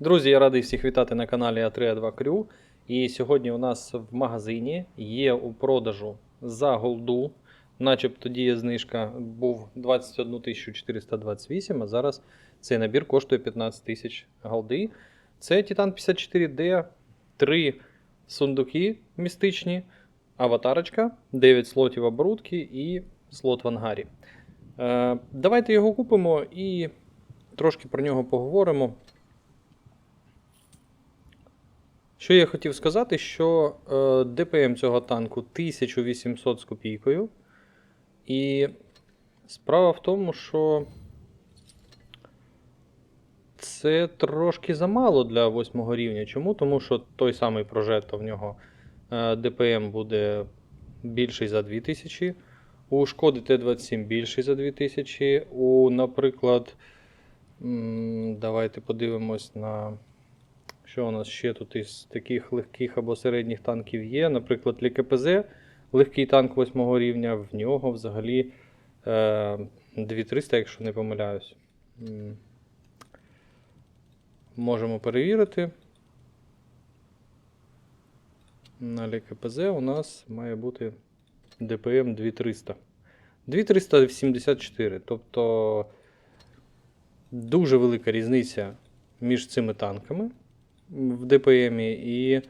Друзі, я радий всіх вітати на каналі А3А2 Крю. І сьогодні у нас в магазині є у продажу за голду. Начебто діє знижка був 21 428, а зараз цей набір коштує 15 тисяч голди. Це Titan 54D, 3 сундуки містичні, аватарочка, 9 слотів оборудки і слот в ангарі. Е, давайте його купимо і трошки про нього поговоримо. Що я хотів сказати, що е, ДПМ цього танку 1800 з копійкою. І справа в тому, що це трошки замало для 8 рівня. Чому? Тому що той самий прожекто в нього е, ДПМ буде більший за 2000. У Шкоди Т-27 більший за 2000. У, наприклад, давайте подивимось на. Що у нас ще тут із таких легких або середніх танків є? Наприклад, ЛКПЗ, легкий танк 8 рівня, в нього взагалі е, 2300, якщо не помиляюсь. Можемо перевірити. На ЛКПЗ у нас має бути ДПМ 2300. 2374. Тобто дуже велика різниця між цими танками в ДПМ. І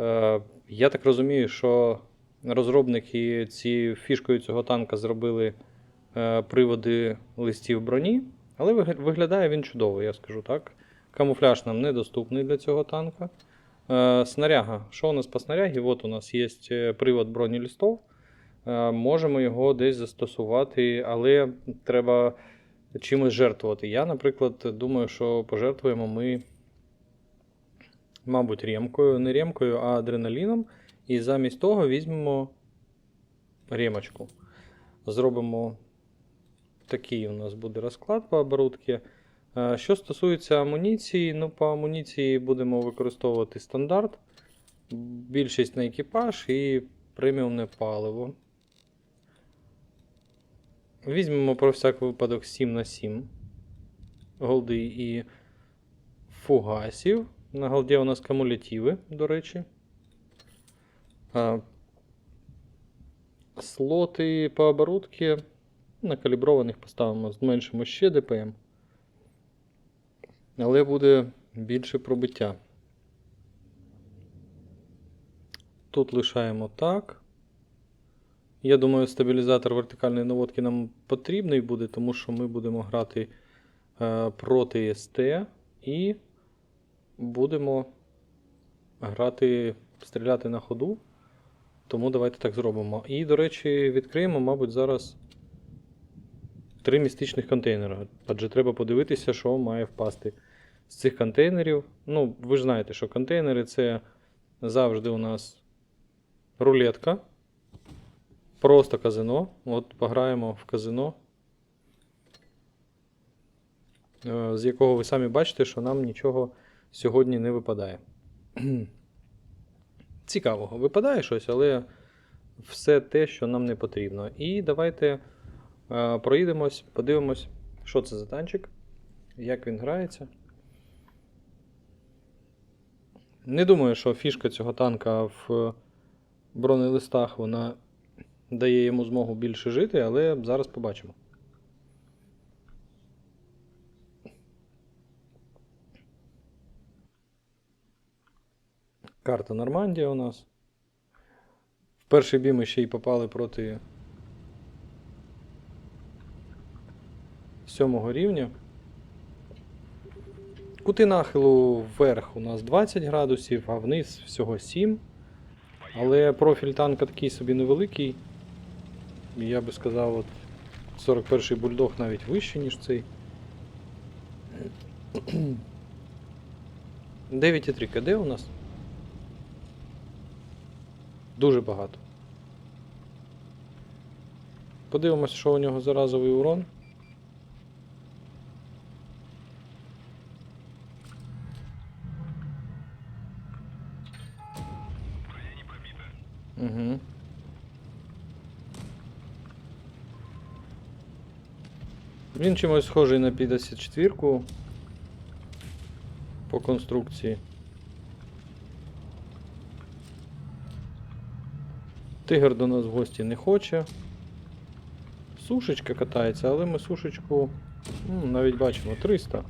е, я так розумію, що розробники ці фішкою цього танка зробили е, приводи листів броні, але виглядає він чудово, я скажу так. Камуфляж нам недоступний для цього танка. Е, снаряга. Що у нас по снарягі? От у нас є е, привод бронелістов. Е, можемо його десь застосувати, але треба чимось жертвувати. Я, наприклад, думаю, що пожертвуємо ми мабуть, ремкою, не ремкою, а адреналіном. І замість того візьмемо ремочку. Зробимо такий у нас буде розклад по оборудці. Е, Що стосується амуніції, ну по амуніції будемо використовувати стандарт, більшість на екіпаж і преміумне паливо. Візьмемо про всяк випадок 7 на 7 голди і фугасів. На голді у нас кумулятиви, до речі. А, слоти по оборудці на каліброваних поставимо, зменшимо ще ДПМ. Але буде більше пробиття. Тут лишаємо так. Я думаю, стабілізатор вертикальної наводки нам потрібний буде, тому що ми будемо грати е, проти СТ і будемо грати, стріляти на ходу. Тому давайте так зробимо. І, до речі, відкриємо, мабуть, зараз три містичних контейнери. Адже треба подивитися, що має впасти з цих контейнерів. Ну, ви ж знаєте, що контейнери це завжди у нас рулетка. Просто казино. От пограємо в казино. е, З якого ви самі бачите, що нам нічого сьогодні не випадає. Цікавого. Випадає щось, але все те, що нам не потрібно. І давайте е, проїдемось, подивимось, що це за танчик, як він грається. Не думаю, що фішка цього танка в бронелистах вона дає йому змогу більше жити, але зараз побачимо. Карта Нормандія у нас. В перший бій ми ще й попали проти сьомого рівня. Кути нахилу вверх у нас 20 градусів, а вниз всього 7. Але профіль танка такий собі невеликий. Я би сказав, от 41-й бульдог навіть вищий, ніж цей. 9,3 КД у нас. Дуже багато. Подивимось, що у нього за разовий урон. Угу. Він чимось схожий на 54-ку. по конструкції. Тигр до нас в гості не хоче. Сушечка катається, але ми сушечку навіть бачимо 300.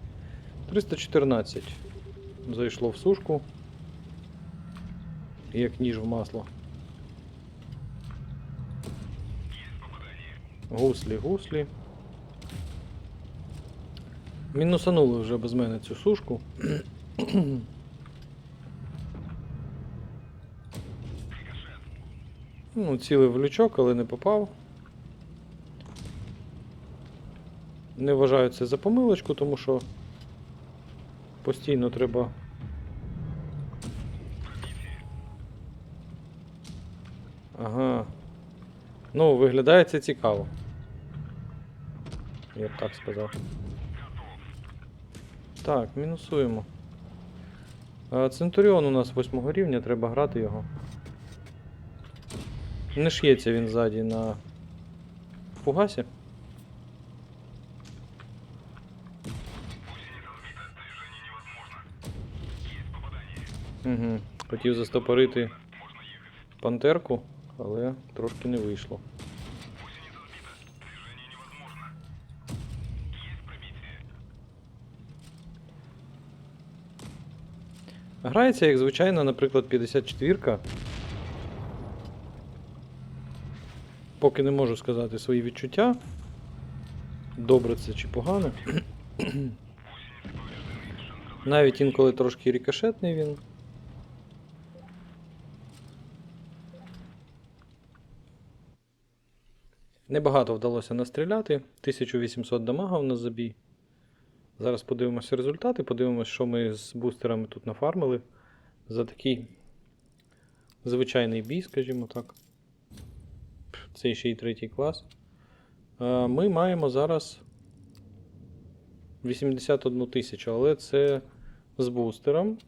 314 зайшло в сушку. Як ніж в масло. Гуслі, гуслі. Мінусанули вже без мене цю сушку. Ну, цілий в лючок, але не попав. Не вважаю це за помилочку, тому що постійно треба. Ага. Ну, виглядає це цікаво. Я б так сказав. Так, мінусуємо. Центуріон у нас 8 рівня, треба грати його. Не ш'ється він ззаді на фугасі. Угу. Хотів застопорити пантерку, але трошки не вийшло. Грається, як звичайно, наприклад, 54-ка. Поки не можу сказати свої відчуття. Добре це чи погано. Навіть інколи трошки рікошетний він. Небагато вдалося настріляти. 1800 дамага у нас забій. Зараз подивимося результати, подивимося, що ми з бустерами тут нафармили. За такий звичайний бій, скажімо так. Це ще й третій клас. Е, Ми маємо зараз 81 тисячу, але це з бустером.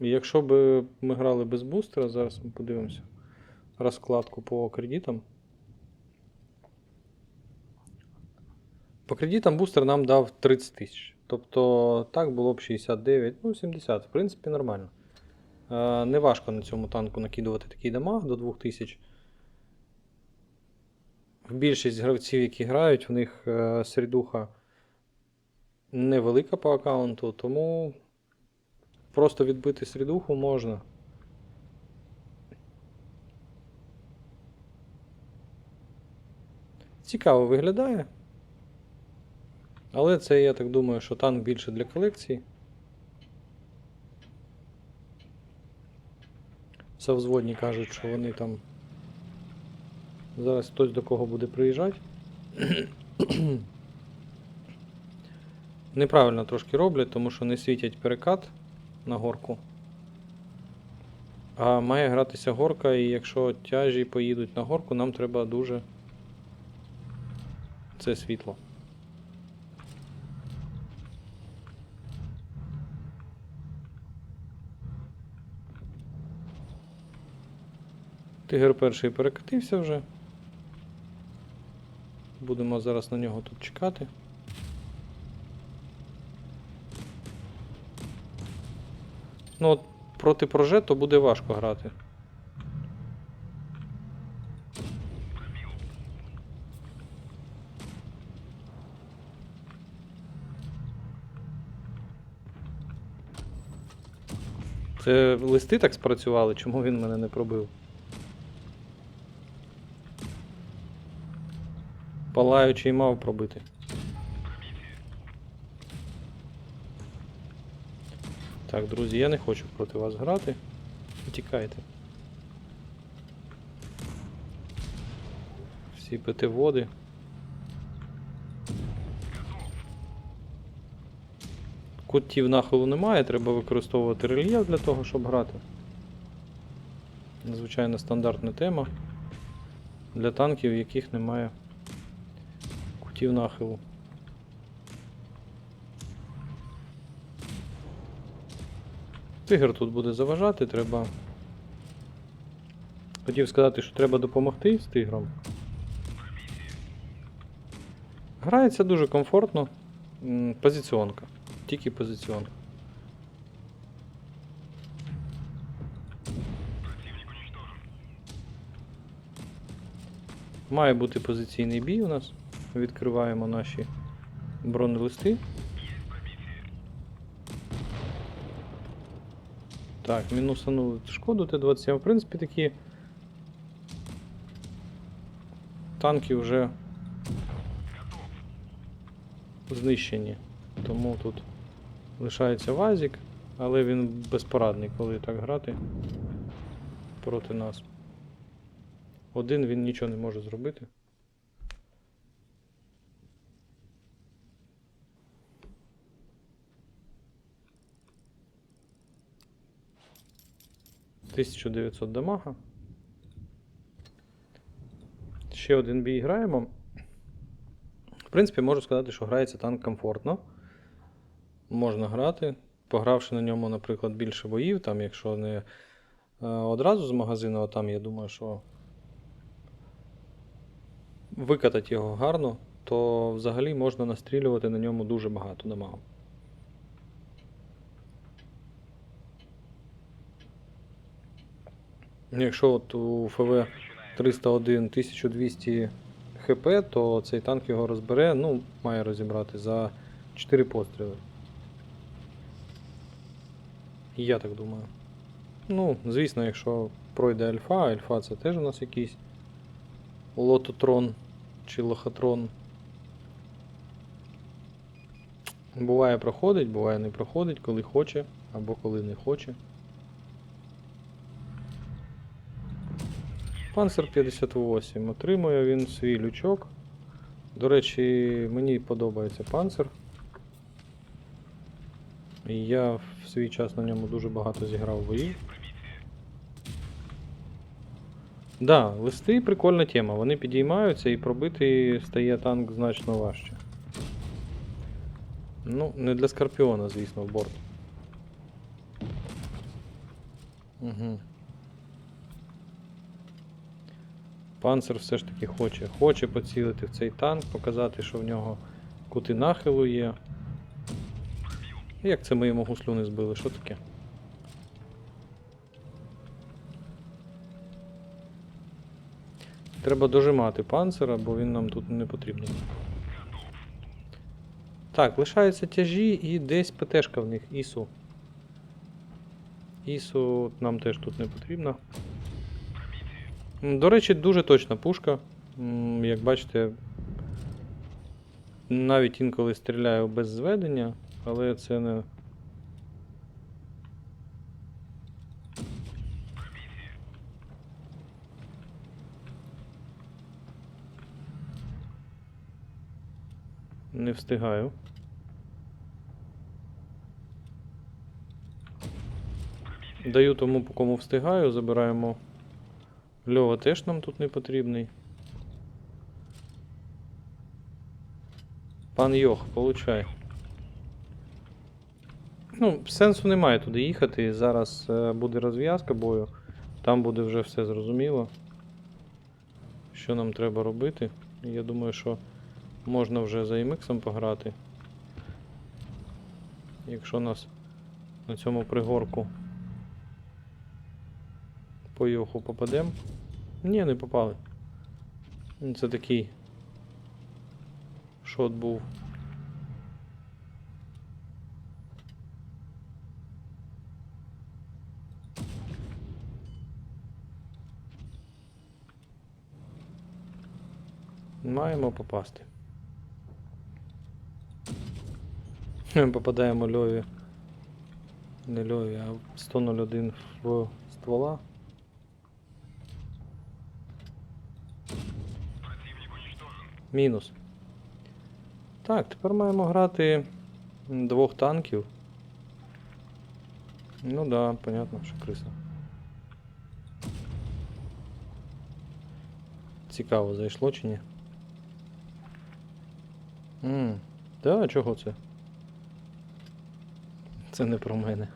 Якщо б ми грали без бустера, зараз ми подивимося розкладку по кредитам. По кредитам бустер нам дав 30 тисяч. Тобто так було б 69, ну 70, в принципі, нормально. Е, Неважко на цьому танку накидувати такий дамаг до 2000. Більшість гравців, які грають, в них е, середуха невелика по аккаунту, тому просто відбити середуху можна. Цікаво виглядає. Але це я так думаю, що танк більше для колекції. Совзводні кажуть, що вони там. Зараз хтось до кого буде приїжджати. Неправильно трошки роблять, тому що не світять перекат на горку. А має гратися горка, і якщо тяжі поїдуть на горку, нам треба дуже це світло. Тигр перший перекатився вже. Будемо зараз на нього тут чекати. Ну, от проти прожету буде важко грати. Це листи так спрацювали, чому він мене не пробив? Палаючий мав пробити. Так, друзі, я не хочу проти вас грати. Тікайте. Всі пити води. Кутів нахилу немає, треба використовувати рельєф для того, щоб грати. Звичайно, стандартна тема для танків, яких немає кутів нахилу. Тигр тут буде заважати, треба. Хотів сказати, що треба допомогти з тигром. Грається дуже комфортно. Позиціонка. Тільки позиціонка. Має бути позиційний бій у нас. Відкриваємо наші бронелисти. Так, мінусанули шкоду Т-27. В принципі, такі танки вже знищені. Тому тут лишається Вазік, але він безпорадний, коли так грати проти нас. Один він нічого не може зробити. Тисячу дев'ятсот дамага. Ще один бій граємо. В принципі, можу сказати, що грається танк комфортно. Можна грати. Погравши на ньому, наприклад, більше боїв, там, якщо не е, одразу з магазину, а там я думаю, що викатати його гарно, то взагалі можна настрілювати на ньому дуже багато дамагу. Якщо от у ФВ 301 1200 хп, то цей танк його розбере, ну, має розібрати за 4 постріли. Я так думаю. Ну, звісно, якщо пройде альфа, альфа це теж у нас якийсь лототрон чи лохотрон. Буває проходить, буває не проходить, коли хоче або коли не хоче. Панцер 58. Отримує він свій лючок. До речі, мені подобається панцер. Я в свій час на ньому дуже багато зіграв боїв. Да, листи прикольна тема. Вони підіймаються і пробити стає танк значно важче. Ну, не для Скорпіона, звісно, в борт. Угу. Панцер все ж таки хоче. Хоче поцілити в цей танк, показати, що в нього кути нахилу є. Як це ми йому гуслю не збили? Що таке? Треба дожимати панцера, бо він нам тут не потрібний. Так, лишаються тяжі і десь ПТшка в них, ІСУ. ІСУ нам теж тут не потрібно. До речі, дуже точна пушка. Як бачите, навіть інколи стріляю без зведення, але це не. Не встигаю. Даю тому, по кому встигаю, забираємо. Льова теж нам тут не потрібний. Пан Йох, получай. Ну, сенсу немає туди їхати. Зараз е, буде розв'язка бою. Там буде вже все зрозуміло. Що нам треба робити. Я думаю, що можна вже за імексом пограти. Якщо нас на цьому пригорку по Йоху попадемо. Ні, не попали. Це такий шот був. Маємо попасти. Попадаємо льові. Не льові, а 101 в ствола. Мінус. Так, тепер маємо грати двох танків. Ну да, понятно, що криса. Цікаво, зайшло чи ні? Ммм, да, чого це? Це не про мене.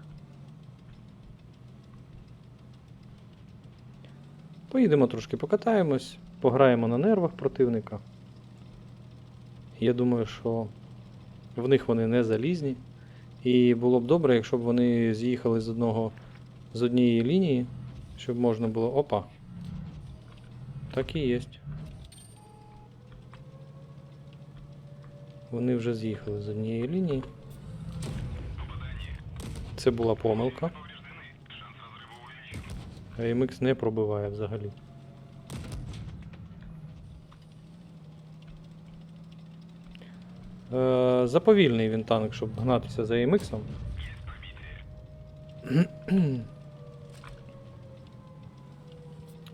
Поїдемо трошки покатаємось, пограємо на нервах противника. Я думаю, що в них вони не залізні. І було б добре, якщо б вони з'їхали з одного з однієї лінії, щоб можна було... Опа! Так і є. Вони вже з'їхали з однієї лінії. Це була помилка. АМХ не пробиває взагалі. Заповільний він танк, щоб гнатися за AMX.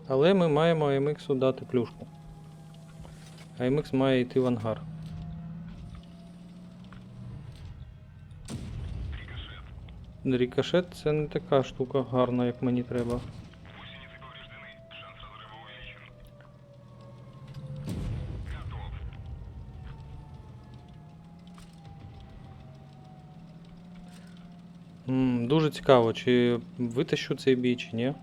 Але ми маємо AMX дати плюшку. AMX має йти в ангар. Рікошет це не така штука гарна, як мені треба. Дуже цікаво, чи витащу цей бій, чи ні.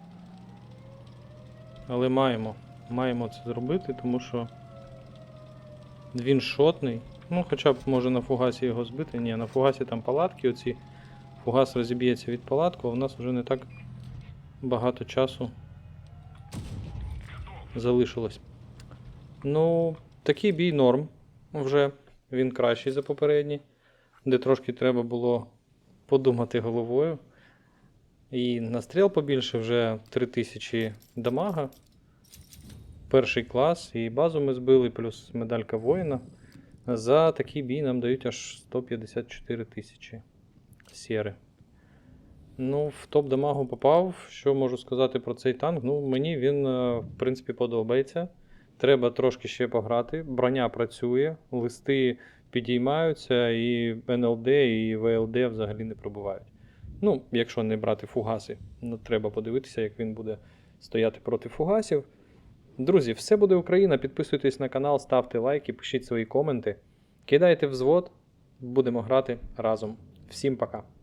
Але маємо. Маємо це зробити, тому що він шотний. Ну, хоча б може на фугасі його збити. Ні, на фугасі там палатки оці. Фугас розіб'ється від палатку, а у нас вже не так багато часу залишилось. Ну, такий бій норм вже. Він кращий за попередній, де трошки треба було подумати головою. І настріл побільше вже 3000 дамага. Перший клас, і базу ми збили, плюс медалька воїна. За такий бій нам дають аж 154 тисячі сєри. Ну, в топ дамагу попав. Що можу сказати про цей танк? Ну, мені він, е, в принципі, подобається. Треба трошки ще пограти. Броня працює, листи підіймаються, і НЛД, і ВЛД взагалі не пробувають. Ну, якщо не брати фугаси, ну, треба подивитися, як він буде стояти проти фугасів. Друзі, все буде Україна. Підписуйтесь на канал, ставте лайки, пишіть свої коменти. Кидайте взвод, будемо грати разом. Всім пока!